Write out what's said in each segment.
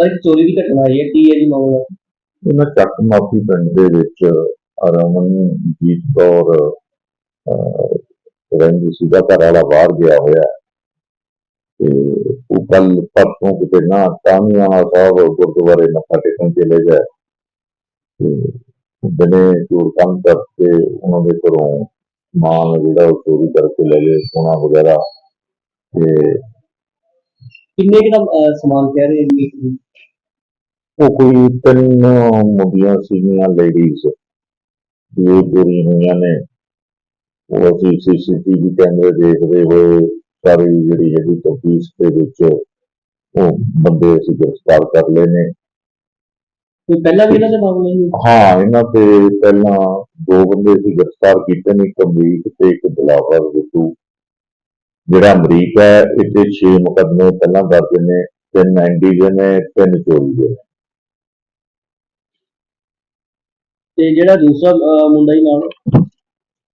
Sir ਚੋਰੀ ਦੀ ਘਟਨਾ ਆਈ ਹੈ, ਕੀ ਹੈ ਜੀ ਮਾਮਲਾ? ਇਹਨਾਂ ਚੱਕ ਮਾਫੀ ਪਿੰਡ ਦੇ ਵਿੱਚ ਰਮਨਜੀਤ ਕੌਰ ਰਹਿੰਦੀ ਸੀ ਦਾ ਘਰ ਵਾਲਾ ਬਾਹਰ ਗਿਆ ਹੋਇਆ। ਤੇ ਉਹ ਕੱਲ ਪਰਸੋਂ ਕਿਤੇ ਨਾ ਤਾਮੀਆਂ ਸਾਹਿਬ ਗੁਰਦੁਆਰੇ ਮੱਥਾ ਟੇਕਣ ਚਲੇ ਗਏ ਤੇ ਬਨੇ ਚੋਰ ਕੰਮ ਕਰਕੇ ਉਹਨਾਂ ਦੇ ਘਰੋਂ ਸਮਾਨ ਜਿਹੜਾ ਉਹ ਚੋਰੀ ਕਰਕੇ ਲੈ ਲਏ, ਸੋਨਾ ਵਗੈਰਾ ਤੇ ਕਿੰਨੇ ਕੁ ਦਾ ਅਹ, ਸਮਾਨ ਕਹਿ ਰਹੇ ਜੀ ਇੱਕ- ਉਹ ਕੋਈ ਤਿੰਨ ਮੁੰਡੀਆਂ ਸੀਗੀਆਂ ਲੇਡੀਜ਼ ਜੋ ਚੋਰੀ ਹੋਈਆਂ ਨੇ। ਉਹ ਅਸੀਂ ਸੀਸੀਟੀਵੀ ਕੈਮਰੇ ਦੇਖਦੇ ਹੋਏ ਸਾਰੀ ਜਿਹੜੀ ਹੈਗੀ ਤਫਤੀਸ਼ ਦੇ ਵਿੱਚ ਉਹ ਬੰਦੇ ਅਸੀਂ ਗ੍ਰਿਫਤਾਰ ਕਰ ਲਏ ਨੇ। ਕੋਈ ਪਹਿਲਾਂ ਵੀ ਇਹਨਾਂ ਦੇ ਮਾਮਲੇ ਜੀ ਹਾਂ ਇਹਨਾਂ ਤੇ ਪਹਿਲਾਂ ਦੋ ਬੰਦੇ ਸੀ ਗ੍ਰਿਫਤਾਰ ਕੀਤੇ ਨੇ ਇੱਕ ਅਮਰੀਕ ਤੇ ਇੱਕ ਦਿਲਾਵਰ ਬਿੱਟੂ ਜਿਹੜਾ ਅਮਰੀਕ ਹੈ ਇਹਦੇ 6 ਮੁਕੱਦਮੇ ਪਹਿਲਾਂ ਦਰਜ ਨੇ ਤਿੰਨ ਐਨਡੀ ਦੇ ਨੇ ਤਿੰਨ ਚੋਰੀ ਦੇ ਨੇ। ਤੇ ਜਿਹੜਾ ਦੂਸਰਾ ਅਹ, ਮੁੰਡਾ ਹੀ ਨਾਲ?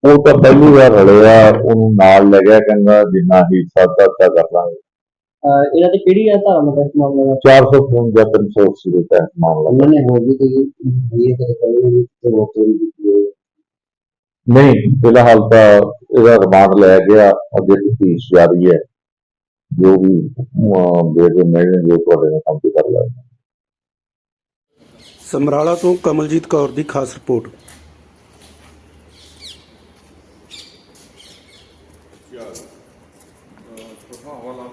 ਉਹ ਤਾਂ ਪਹਿਲੀ ਵਾਰ ਰਲਿਆ ਉਹਨੂੰ ਨਾਲ ਲੈ ਗਿਆ ਕਹਿੰਦਾ ਜਿੰਨਾ ਹੀ ਸਾਦਾ ਤਾਂ ਕਰ ਲਾਂਗੇ। ਅਹ, ਇਹਨਾਂ ਤੇ ਕਿਹੜੀ ਹੈ ਧਾਰਨਾ ਦਾ ਇਸ ਮਾਮਲੇ ਦਾ? 455 380 ਦੇ ਤਹਿਤ ਮਾਮਲਾ। ਉਹਨਾਂ ਨੇ ਹੋਰ ਵੀ ਕੋਈ ਇਹ ਕਦੇ ਪਹਿਲੇ ਤੇ ਉਹ ਨਹੀਂ ਫਿਲਹਾਲ ਤਾਂ ਇਹਦਾ ਰਿਮਾਂਡ ਲਿਆ ਗਿਆ। ਅੱਗੇ ਤਫਤੀਸ਼ ਜਾਰੀ ਹੈ। ਜੋ ਵੀ ਬੇਗੇ ਮੈਨੇ ਜੋ ਤੁਹਾਡੇ ਨਾਲ ਕੰਮ ਕਰ ਲਿਆ ਸਮਰਾਲਾ ਤੋਂ ਕਮਲਜੀਤ ਕੌਰ ਦੀ ਖਾਸ ਰਿਪੋਰਟ। ਯਾਰ ਪ੍ਰਭਾਵ ਵਾਲਾ